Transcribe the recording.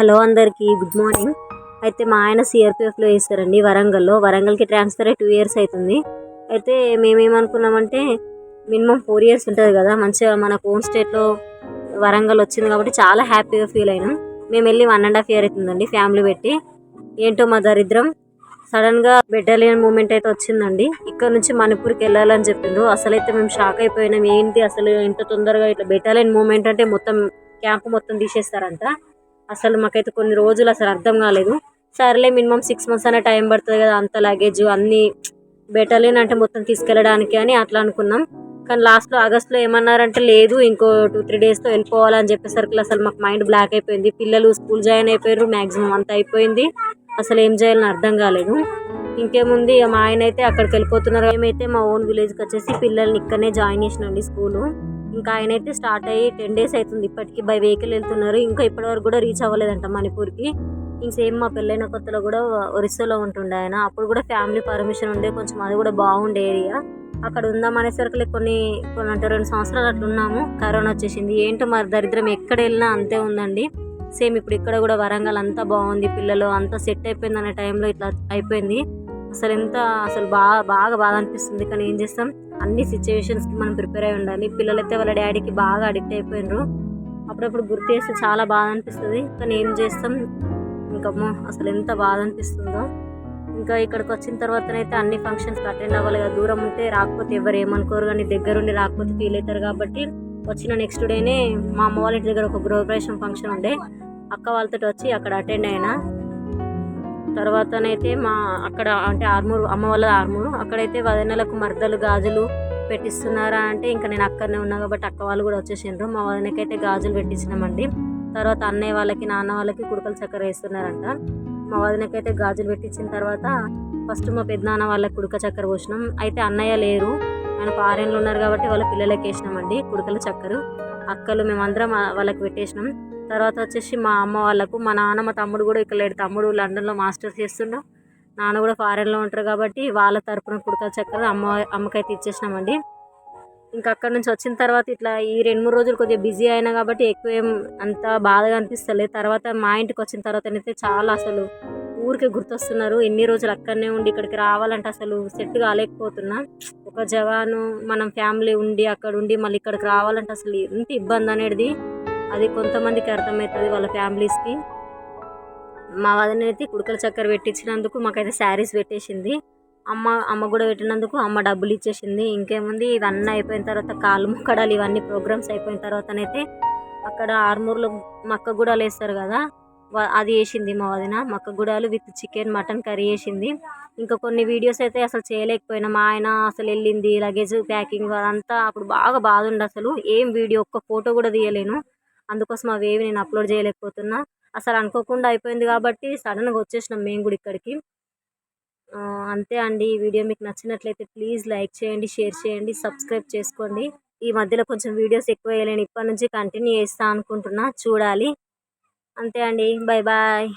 Hello అందరికీ good morning. అయితే మా ఆయన సిఆర్పిఎఫ్లో వేస్తారండి వరంగల్లో. వరంగల్కి ట్రాన్స్ఫర్ అయ్యి టూ ఇయర్స్ అవుతుంది అయితే మేమేమనుకున్నామంటే మినిమం ఫోర్ ఇయర్స్ ఉంటుంది కదా మంచిగా మన ఓన్ స్టేట్లో వరంగల్ వచ్చింది కాబట్టి చాలా హ్యాపీగా ఫీల్ అయినాం. మేము వెళ్ళి వన్ అండ్ హాఫ్ ఇయర్ అవుతుందండి ఫ్యామిలీ పెట్టి. ఏంటో మా దరిద్రం. సడన్గా బెటాలియన్ మూమెంట్ అయితే వచ్చిందండి. ఇక్కడ నుంచి మణిపూర్కి వెళ్ళాలని చెప్పిండ్రు. అసలైతే మేము షాక్ అయిపోయినాం. ఏంటి అసలు ఇంత తొందరగా ఇట్లా బెటాలియన్ మూమెంట్ అంటే మొత్తం క్యాంప్ మొత్తం తీసేస్తారంట. అసలు మాకైతే కొన్ని రోజులు అసలు అర్థం కాలేదు. సర్లే మినిమం సిక్స్ మంత్స్ అనే టైం పడుతుంది కదా అంత లగేజ్ అన్నీ బెటాలియన్ అంటే మొత్తం తీసుకెళ్ళడానికి అని అట్లా అనుకున్నాం. కానీ లాస్ట్లో ఆగస్ట్లో ఏమన్నారంటే లేదు ఇంకో టూ త్రీ డేస్తో వెళ్ళిపోవాలని చెప్పేసరికి అసలు మాకు మైండ్ బ్లాక్ అయిపోయింది. పిల్లలు స్కూల్ జాయిన్ అయిపోయారు మ్యాక్సిమం అంత అయిపోయింది. అసలు ఏం చేయాలని అర్థం కాలేదు. ఇంకేముంది మా ఆయన అయితే అక్కడికి వెళ్ళిపోతున్నారు. మేమైతే మా ఓన్ విలేజ్కి వచ్చేసి పిల్లల్ని ఇక్కడనే జాయిన్ చేసినండి స్కూలు ఇంకా ఆయన అయితే స్టార్ట్ అయ్యి టెన్ డేస్ అవుతుంది. ఇప్పటికి బై వెహికల్ వెళ్తున్నారు. ఇంకా ఇప్పటివరకు కూడా రీచ్ అవ్వలేదంట మణిపూర్కి. ఇంక సేమ్ మా పెళ్ళైన కొత్తలో కూడా ఒరిస్సాలో ఉంటుండే ఆయన. అప్పుడు కూడా ఫ్యామిలీ పర్మిషన్ ఉండే. కొంచెం అది కూడా బాగుండే ఏరియా. అక్కడ ఉందాం అనేసరికి కొన్ని కొన్ని అంటే రెండు సంవత్సరాలు అట్లా ఉన్నాము. కరోనా వచ్చేసింది. ఏంటో మరి దరిద్రం ఎక్కడ వెళ్ళినా అంతే ఉందండి. సేమ్ ఇప్పుడు ఇక్కడ కూడా వరంగల్ అంతా బాగుంది. పిల్లలు అంతా సెట్ అయిపోయింది అనే టైంలో ఇట్లా అయిపోయింది. అసలు ఎంత అసలు బాగా బాగా బాధ అనిపిస్తుంది. కానీ ఏం చేస్తాం? అన్ని సిచ్యువేషన్స్కి మనం ప్రిపేర్ అయి ఉండాలి. పిల్లలైతే వాళ్ళ డాడీకి బాగా అడిక్ట్ అయిపోయినారు. అప్పుడప్పుడు గుర్తు చేస్తే చాలా బాధ అనిపిస్తుంది. కానీ ఏం చేస్తాం? ఇంకమ్మో అసలు ఎంత బాధ అనిపిస్తుందో. ఇంకా ఇక్కడికి వచ్చిన తర్వాతనైతే అన్ని ఫంక్షన్స్కి అటెండ్ అవ్వాలి కదా. దూరం ఉంటే రాకపోతే ఎవరు ఏమనుకోరు కానీ దగ్గరుండి రాకపోతే ఫీల్ అవుతారు కాబట్టి వచ్చిన నెక్స్ట్ డేనే మా అమ్మ వాళ్ళ ఇంటి దగ్గర ఒక గృహప్రవేశం ఫంక్షన్ ఉండే. అక్క వాళ్ళతో వచ్చి అక్కడ అటెండ్ అయినా. తర్వాతనైతే మా అక్కడ అంటే ఆర్మూర్ అమ్మ వాళ్ళ ఆర్మూరు. అక్కడైతే వదినలకు మర్దలు గాజులు పెట్టిస్తున్నారా అంటే ఇంకా నేను అక్కడనే ఉన్నా కాబట్టి అక్క వాళ్ళు కూడా వచ్చేసిండ్రు. మా వదినకైతే గాజులు పెట్టించినామండి తర్వాత అన్నయ్య వాళ్ళకి నాన్న వాళ్ళకి కుడుకలు చక్కెర వేస్తున్నారంట. మా వదినకైతే గాజులు పెట్టించిన తర్వాత ఫస్ట్ మా పెద్దనాన్న వాళ్ళకి కుడుక చక్కెర పోసినాం. అయితే అన్నయ్య లేరు. ఆయన ఫారెన్లో ఉన్నారు కాబట్టి వాళ్ళ పిల్లలకి వేసినామండి కుడుకల చక్కెర. అక్కలు మేమందరం వాళ్ళకి పెట్టేసినాం. తర్వాత వచ్చేసి మా అమ్మ వాళ్ళకు మా నాన్న మా తమ్ముడు కూడా ఇక్కడ లేడు. తమ్ముడు లండన్లో మాస్టర్స్ చేస్తుండు. నాన్న కూడా ఫారెన్లో ఉంటారు కాబట్టి వాళ్ళ తరపున కుడతా చక్కగా అమ్మ అమ్మకైతే ఇచ్చేసినామండి. ఇంకా అక్కడ నుంచి వచ్చిన తర్వాత ఇట్లా ఈ రెండు మూడు రోజులు కొద్దిగా బిజీ అయినా కాబట్టి ఎక్కువ ఏం అంత బాధగా అనిపిస్తలేదు తర్వాత మా ఇంటికి వచ్చిన తర్వాత అయితే చాలా అసలు ఊరికే గుర్తొస్తున్నారు. ఎన్ని రోజులు అక్కడనే ఉండి ఇక్కడికి రావాలంటే అసలు సెట్ కాలేకపోతున్నా. ఒక జవాను మనం ఫ్యామిలీ ఉండి అక్కడ ఉండి మళ్ళీ ఇక్కడికి రావాలంటే అసలు ఎంత ఇబ్బంది అనేది? అది కొంతమందికి అర్థమవుతుంది వాళ్ళ ఫ్యామిలీస్కి. మా వదిన అయితే కుడుకల చక్కెర పెట్టించినందుకు మాకైతే శారీస్ పెట్టేసింది. అమ్మ అమ్మ కూడా పెట్టినందుకు అమ్మ డబ్బులు ఇచ్చేసింది. ఇంకేముంది? ఇవన్నీ అయిపోయిన తర్వాత కాళ్ళు ముక్కడాలు ఇవన్నీ ప్రోగ్రామ్స్ అయిపోయిన తర్వాతనైతే అక్కడ ఆర్మూర్లో మక్క గుడాలు వేస్తారు కదా అది వేసింది మా వదిన. మక్క గుడాలు విత్ చికెన్ మటన్ కర్రీ వేసింది. ఇంకా కొన్ని వీడియోస్ అయితే అసలు చేయలేకపోయినా. మా ఆయన అసలు వెళ్ళింది లగేజ్ ప్యాకింగ్ అదంతా అప్పుడు బాగా బాధ ఉండే అసలు. ఏం వీడియో ఒక్క ఫోటో కూడా తీయలేను. అందుకోసం అవేవి నేను అప్లోడ్ చేయలేకపోతున్నా. అసలు అనుకోకుండా అయిపోయింది కాబట్టి సడన్గా వచ్చేసినాం మేము కూడా ఇక్కడికి. అంతే అండి. ఈ వీడియో మీకు నచ్చినట్లయితే ప్లీజ్ లైక్ చేయండి షేర్ చేయండి సబ్స్క్రైబ్ చేసుకోండి. ఈ మధ్యలో కొంచెం వీడియోస్ ఎక్కువ వేయలేను. ఇప్పటి నుంచి కంటిన్యూ చేస్తా అనుకుంటున్నా. చూడాలి. అంతే అండి. Bye bye